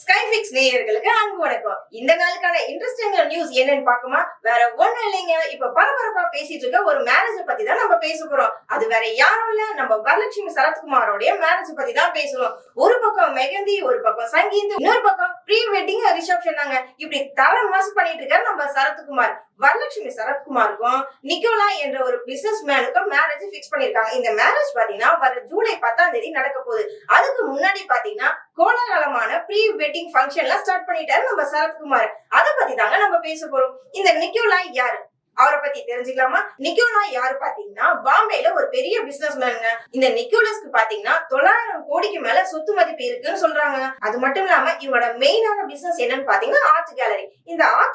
ஸ்கைஃபிக்ஸ் நேயர்களுக்கு அன்பு வணக்கம். இந்த நாளுக்கான இன்ட்ரெஸ்டிங் நியூஸ் என்னன்னு பாக்குமா வேற ஒண்ணும் இல்லைங்க. இப்ப பரபரப்பா பேசிட்டு இருக்க ஒரு மேரேஜ் பத்தி தான் நம்ம பேச போறோம். அது வேற யாரும் இல்ல. நம்ம வரலட்சுமி சரத்குமாரோடைய மேரேஜ் பத்தி தான் பேசுறோம். ஒரு பக்கம் மெகந்தி ஒரு பக்கம் சங்கீத் இன்னொரு பக்கம் ப்ரீ வெட்டிங் ரிசப்ஷன் தாங்க இப்படி தர மாசு பண்ணிட்டு இருக்காரு நம்ம சரத்குமார். வரலட்சுமி சரத்குமாருக்கும் நிக்கோலா என்ற ஒரு பிசினஸ் மேனுக்கும் மேரேஜ் ஃபிக்ஸ் பண்ணிருக்காங்க இந்த மேரேஜ் பாத்தீங்கன்னா வர ஜூலை பத்தாம் தேதி நடக்க போகுது. அதுக்கு முன்னாடி பாத்தீங்கன்னா கோலாகலமான ப்ரீ வெட்டிங் ஃபங்க்ஷன்லாம் ஸ்டார்ட் பண்ணிட்டாரு நம்ம சரத்குமார். அதை பத்தி தாங்க நம்ம பேச போறோம். இந்த நிக்கோலா யாரு? அவரை பத்தி தெரிஞ்சுக்கலாமா? நிக்கோலா யாரு பாத்தீங்கன்னா பாம்பேல ஒரு பெரிய பிசினஸ் மேனுங்க இந்த நிக்கோலஸ்க்கு பாத்தீங்கன்னா தொள்ளாயிரம் கோடிக்கு மேல சொத்து மதிப்பு இருக்குன்னு சொல்றாங்க. அது மட்டும் இல்லாம இவரோட மெயினான பிசினஸ் என்னன்னு பாத்தீங்கன்னா ஆர்ட் கேலரி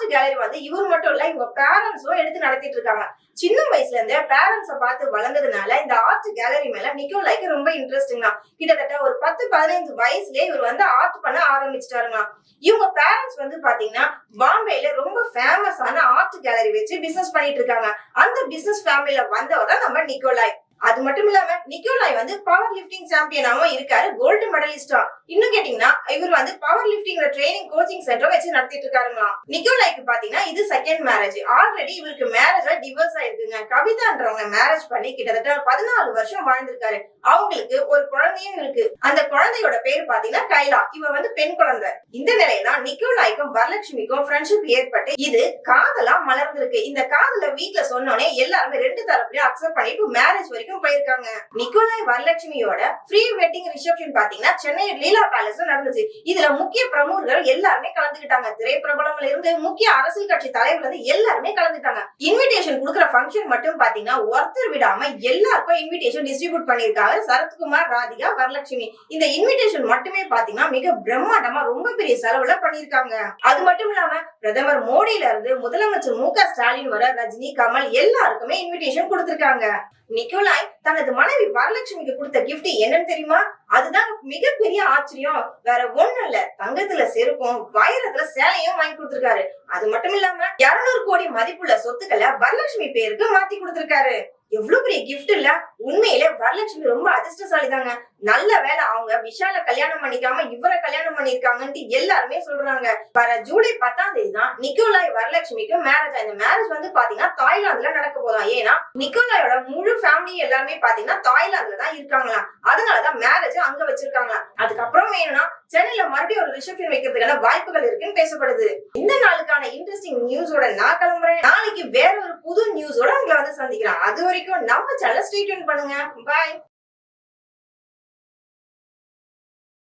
ஆர்ட் கேலரி வந்து இவர் மட்டும் இல்ல இவங்க பேரண்ட்ஸும் எடுத்து நடத்திட்டு இருக்காங்க. சின்ன வயசுல இருந்தே பேரண்ட்ஸ பார்த்து வளர்ந்ததுனால இந்த ஆர்ட் கேலரி மேல நிக்கோலாய்க்கு ரொம்ப இன்ட்ரெஸ்டிங் கிட்டத்தட்ட ஒரு பத்து பதினைந்து வயசுலயே இவர் வந்து ஆர்ட் பண்ண ஆரம்பிச்சிட்டாருங்க. இவங்க பேரண்ட்ஸ் வந்து பாத்தீங்கன்னா பாம்பேல ரொம்ப ஃபேமஸான ஆர்ட் கேலரி வச்சு பிசினஸ் பண்ணிட்டு இருக்காங்க. அந்த பிசினஸ் ஃபேமிலியில வந்தவர் தான் நம்ம நிக்கோலாய் அது மட்டும் இல்லாம நிக்கோலாய் வந்து பவர் லிஃப்டிங் சாம்பியனாவும் இருக்காரு கோல்டு மெடலிஸ்டா இன்னும் கேட்டீங்கன்னா இவர் வந்து பவர் லிப்டிங்ல ட்ரைனிங் கோச்சிங் சென்டர் வச்சு நடத்திட்டு இருக்காருங்களாம். நிக்கோலாய்க்கு பாத்தீங்கன்னா இது செகண்ட் மேரேஜ் ஆல்ரெடி இவருக்கு மேரேஜ் டிவோர்ஸ் ஆயிருக்குங்க. கவிதான்றவங்க மேரேஜ் பண்ணி கிட்டத்தட்ட பதினாலு வருஷம் வாழ்ந்திருக்காரு. அவங்களுக்கு ஒரு குழந்தையும் இருக்கு. அந்த குழந்தையோட பேர் பாத்தீங்கன்னா கைலா. இவ வந்து பெண் குழந்தை. இந்த நிலையில நிக்கோலாய்க்கும் வரலட்சுமிக்கும் ஃப்ரெண்ட்ஷிப் ஏற்பட்டு இது காதலா மலர்ந்திருக்கு. இந்த காதல வீட்டுல சொன்னோடனே எல்லாருமே ரெண்டு தரப்புலயும் அக்செப்ட் பண்ணிட்டு மேரேஜ் வரைக்கும் போயிருக்காங்க. நிக்கோலாய் வரலட்சுமியோட ப்ரீ வெட்டிங் ரிசப்ஷன் பாத்தீங்கன்னா சென்னை லீலா பேலஸ்ல நடந்துச்சு. இதுல முக்கிய பிரமுகர்கள் எல்லாருமே கலந்துக்கிட்டாங்க. திரைப்பிரபலங்கள்ல இருந்து முக்கிய அரசியல் கட்சி தலைவர்ல இருந்து எல்லாருமே கலந்துட்டாங்க இன்விடேஷன் கொடுக்குற ஃபங்க்ஷன் மட்டும் பாத்தீங்கன்னா ஒருத்தர் விடாம எல்லாருக்கும் இன்விடேஷன் டிஸ்ட்ரிபியூட் பண்ணிருக்காங்க சரத்குமார் ராதிகா வரலட்சுமி. இந்த இன்விடேஷன் மட்டுமே பாத்தீங்கன்னா மிக பிரம்மாண்டமா ரொம்ப பெரிய செலவுல பண்ணிருக்காங்க அது மட்டும் இல்லாம பிரதமர் மோடியில இருந்து முதலமைச்சர் மு க ஸ்டாலின் வர ரஜினி கமல் எல்லாருக்குமே இன்விடேஷன் கொடுத்திருக்காங்க. தாய் தனது மனைவி வரலட்சுமிக்கு கொடுத்த கிஃப்ட் என்னன்னு தெரியுமா? அதுதான் மிகப்பெரிய ஆச்சரியம். வேற ஒண்ணும் இல்ல. தங்கத்துல செருப்பும் வைரத்துல சேலையும் வாங்கி கொடுத்திருக்காரு. அது மட்டும் இல்லாம 200 கோடி மதிப்புள்ள சொத்துக்களை வரலட்சுமி பேருக்கு மாத்தி கொடுத்திருக்காரு. எவ்வளவு பெரிய கிஃப்ட் இல்ல? உண்மையிலே வரலட்சுமி ரொம்ப அதிர்ஷ்டசாலி தாங்க நல்ல வேலை அவங்க விஷால கல்யாணம் பண்ணிக்காம இவரை கல்யாணம் பண்ணிருக்காங்கன்ட்டு எல்லாருமே சொல்றாங்க. வர ஜூலை பத்தாம் தேதி தான் நிக்கோலாய் வரலட்சுமிக்கு மேரேஜ் இந்த மேரேஜ் வந்து பாத்தீங்கன்னா தாய்லாந்துல நடக்க போதாம் ஏன்னா நிக்கோலாயோட முழு ஃபேமிலி எல்லாருமே பாத்தீங்கன்னா தாய்லாந்துல தான் இருக்காங்களாம். அதனாலதான் மேரேஜ் அங்க வச்சிருக்காங்களாம். அதுக்கப்புறம் வேணும்னா சென்னையில மறுபடியும் ஒரு ரிசப்ஷன் வைக்கிறதுக்கான வாய்ப்புகள் இருக்குன்னு பேசப்படுது. இந்த நாளுக்கான இன்ட்ரெஸ்டிங் நியூஸோட நான் கிளம்புறேன். நாளைக்கு வேற ஒரு புது நியூஸோட உங்களை வந்து சந்திக்கிறேன் அது வரைக்கும் நம்ம சேனல் ஸ்டே பண்ணுங்க. பாய்